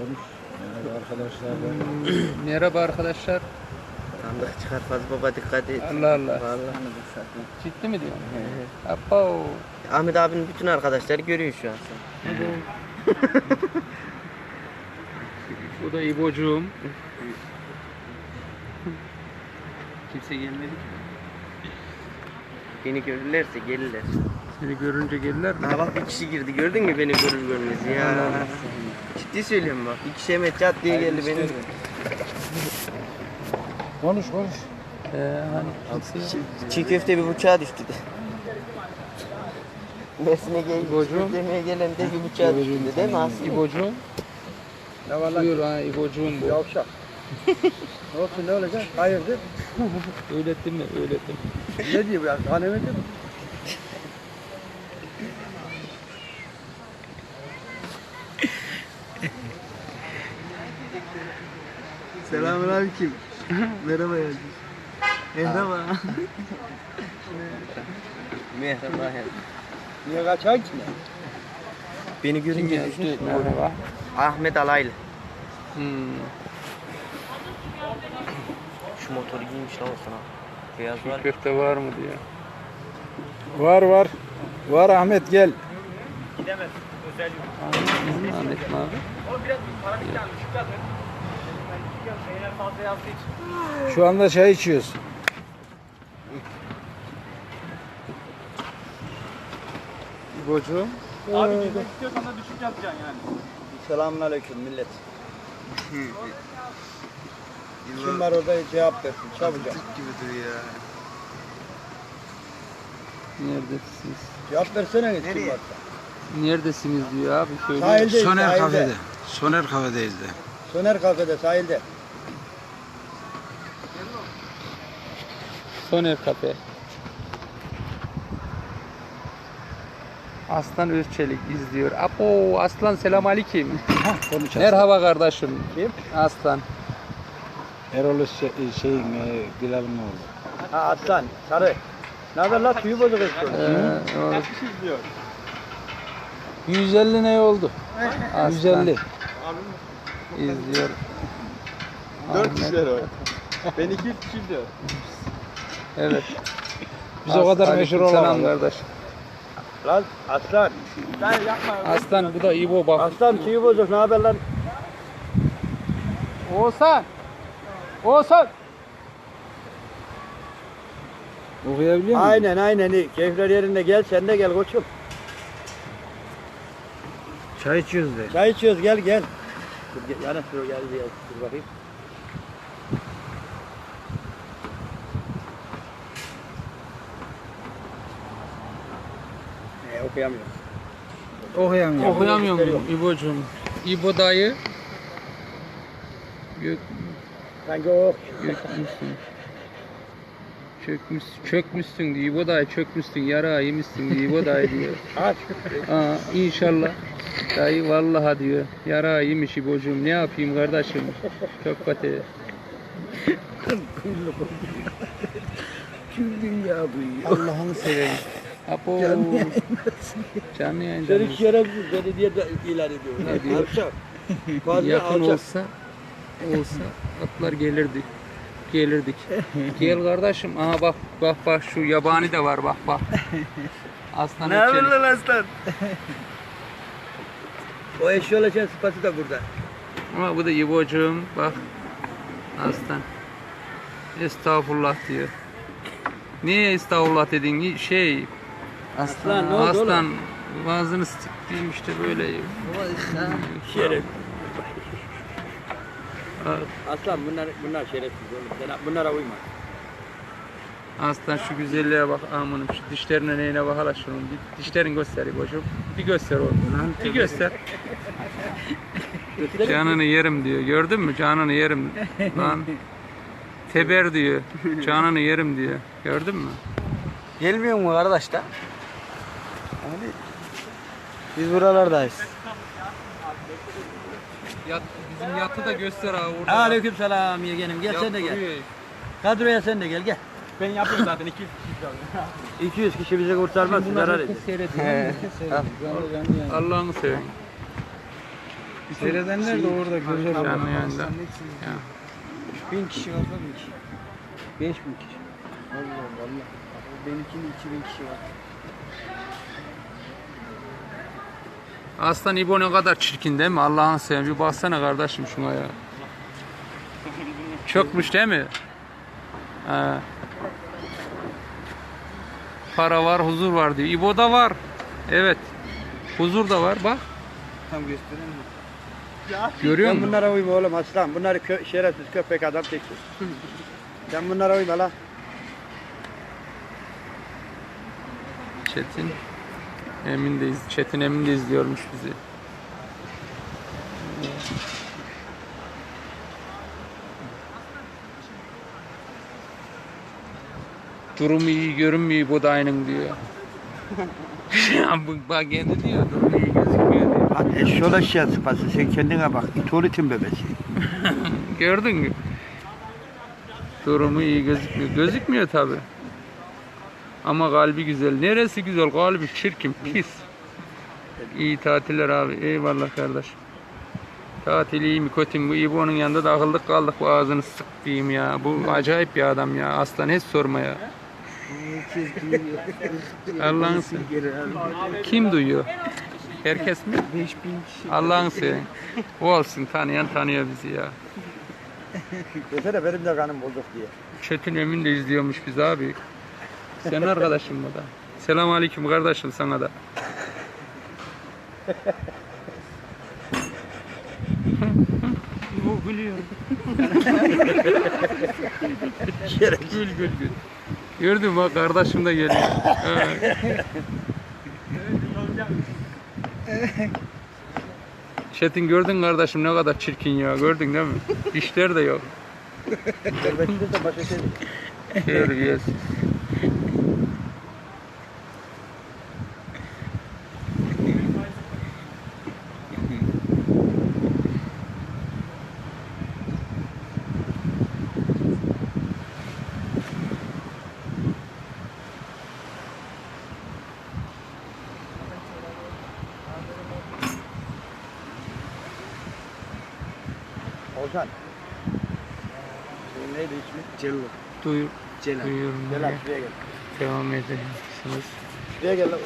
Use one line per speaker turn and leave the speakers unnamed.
Merhaba arkadaşlar.
Merhaba arkadaşlar.
Sandık çıkar fazla baba dikkat et.
Allah Allah.
Vallahi.
Ciddi mi diyorsun? Abba
Ahmet abinin bütün arkadaşları görüyor şu an.
Bu da İbocuğum. Kimse gelmedi ki.
Beni görürlerse gelirler.
Seni görünce gelirler mi?
Ha bak bir kişi girdi gördün mü beni görür görmez ya. Ciddi söylüyorum bak. Bir kişi hemen çat diye geldi beni.
Konuş konuş.
Ee, hani yok.
Çiğ köfte bir bıçağa düştü de. Mersin'e gel, demeye gelen de bir bıçağa düştü de, değil mi Aslı?
İbocuğum.
Ne var lan?
Buyur ha İbocuğum bu.
Yavşak. ne olsun ne olacak? Hayırdır?
Öğrettin mi? Öğrettim.
ne diyor bu ya? Hanemedi mi?
Selamünaleyküm. Merhaba ya. Merhaba. Merhaba ya.
Niye kaçar ki?
Beni görünce düştü.
Merhaba.
Ahmet Alaylı.
Hmm.
Şu motoru giymiş lan o sana. Beyaz var.
Köfte var mı diye.
Var var. Var Ahmet gel.
Ahmet, Ahmet mi abi?
Şu anda çay içiyoruz.
İbocuğum.
Selamun aleyküm millet. Kim var orada cevap versin çabucak.
gibi duruyor ya.
Neredesiniz?
Cevap versene kim
Nereye?
varsa.
Neredesiniz diyor abi söyle.
Sahildeyiz
Soner
sahilde.
kafede. Soner kafedeyiz de.
Soner kafede sahilde.
Soner Kafe. Aslan Özçelik izliyor. Apo Aslan selam aleyküm.
Konuşalım.
Merhaba kardeşim.
Kim?
Aslan.
Erol şey, şeyin e, Bilal'in oğlu. Ha Aslan sarı. Ne haber lan tüyü bozuk eski.
Ee, o
150 ne oldu?
Aslan
150.
izliyor.
Dört
Ahmet.
kişiler o. Ben iki kişi diyor.
Evet.
Biz o kadar meşhur olamadık.
kardeş.
Lan Aslan.
Aslan bu da İbo bak.
Aslan tüyü bozuk ne haber lan?
Oğuzhan. Oğuzhan.
Okuyabiliyor musun? Aynen aynen iyi. Keyifler yerinde gel sen de gel koçum.
Çay içiyoruz de.
Çay içiyoruz gel gel. Dur gel yana dur gel gel dur bakayım. Okuyamıyorum.
Okuyamıyorum.
Okuyamıyor
gösteriyor.
muyum İbo'cum? İbo dayı. Gök,
Sanki o
gökmüşsün. Çökmüş, çökmüşsün diyor. İbo dayı çökmüşsün. Yara yemişsin diyor. İbo dayı diyor.
aç.
Aa, inşallah. Dayı vallahi diyor. Yara yemiş İbo'cum. Ne yapayım kardeşim? Çok kötü.
Allah'ını seveyim.
Apo. Canlı yayında.
Seni
mıyız?
şerefsiz beni diye de ilan ediyor.
Ne diyor?
Alçak.
Yakın
alçak.
olsa olsa atlar gelirdik. Gelirdik. Gel kardeşim. Aha bak bak bak şu yabani de var bak bak. Aslan
Ne
ötçeli.
lan aslan?
O eşyol açan sıfatı da burada.
Ama bu da İbo'cum bak. Aslan. Estağfurullah diyor. Niye estağfurullah dedin? Şey
Aslan ne oldu oğlum?
Aslan ağzını sıktım işte böyle.
Şeref. Aslan bunlar bunlar şerefsiz oğlum. Sen bunlara uyma.
Aslan şu güzelliğe bak amanım şu dişlerine neyine bak hala şunun bir dişlerini göster İbo'cum. Bir göster oğlum. Bir göster. Canını yerim diyor. Gördün mü? Canını yerim. Lan. Teber diyor. Canını yerim diyor. Gördün mü?
Gelmiyor mu kardeş da? Biz buralardayız.
Yat, bizim yatı da göster abi orada.
Aleyküm selam yeğenim. Gel sen de gel. Kadroya sen de gel gel.
Ben yapıyorum zaten 200 kişi
200 kişi bizi kurtarmaz. Zarar edin.
Allah'ını seveyim.
Seyredenler de orada görür.
Canlı yayında. Ya.
Bin kişi var da kişi. Beş bin kişi. Allah Allah. Benimkinin iki bin kişi var.
Aslan İbo ne kadar çirkin değil mi? Allah'ın seveyim. Bir baksana kardeşim şuna ya. Çökmüş değil mi? Ha. Para var, huzur var diyor. İbo da var. Evet. Huzur da var. Bak.
Tam göstereyim mi?
Görüyor
Sen
musun?
bunlara uyma oğlum aslan. Bunları kö şerefsiz köpek adam teksin. Sen bunlara uyma la.
Çetin Emin de Çetin Emin de izliyormuş bizi. Durumu iyi görünmüyor bu da aynen diyor. bak kendi diyor durumu iyi gözükmüyor diyor.
Lan eşşoğlu aşağı sıpası sen kendine bak. İtolitin bebesi.
Gördün mü? Durumu iyi gözükmüyor. Gözükmüyor tabi. Ama kalbi güzel. Neresi güzel? Kalbi çirkin, pis. İyi tatiller abi. Eyvallah kardeş. Tatil iyi mi kötü mü? Bu İbo'nun yanında da akıllık kaldık bu ağzını sık diyeyim ya. Bu acayip bir adam ya. Aslan hiç sorma ya. Allah'ın Kim duyuyor? Herkes mi?
5000 kişi.
Allah'ın seveyim. O olsun tanıyan tanıyor bizi ya.
Desene benim de kanım bozuk diye.
Çetin Emin de izliyormuş biz abi. Senin arkadaşın mı da? Selam aleyküm kardeşim sana da.
Bu gülüyor.
Gül gül gül. Gördün mü bak kardeşim de geliyor. Ha. Çetin gördün kardeşim ne kadar çirkin ya gördün değil mi? Dişler de yok.
Serbestliği de başka şey.
Terbiyesiz.
Ozan. Senin neydi ismi?
Cello.
Duyur,
Celal.
duyuyorum.
Gel lan şuraya gel.
Devam edeceksiniz.
Şuraya gel lan.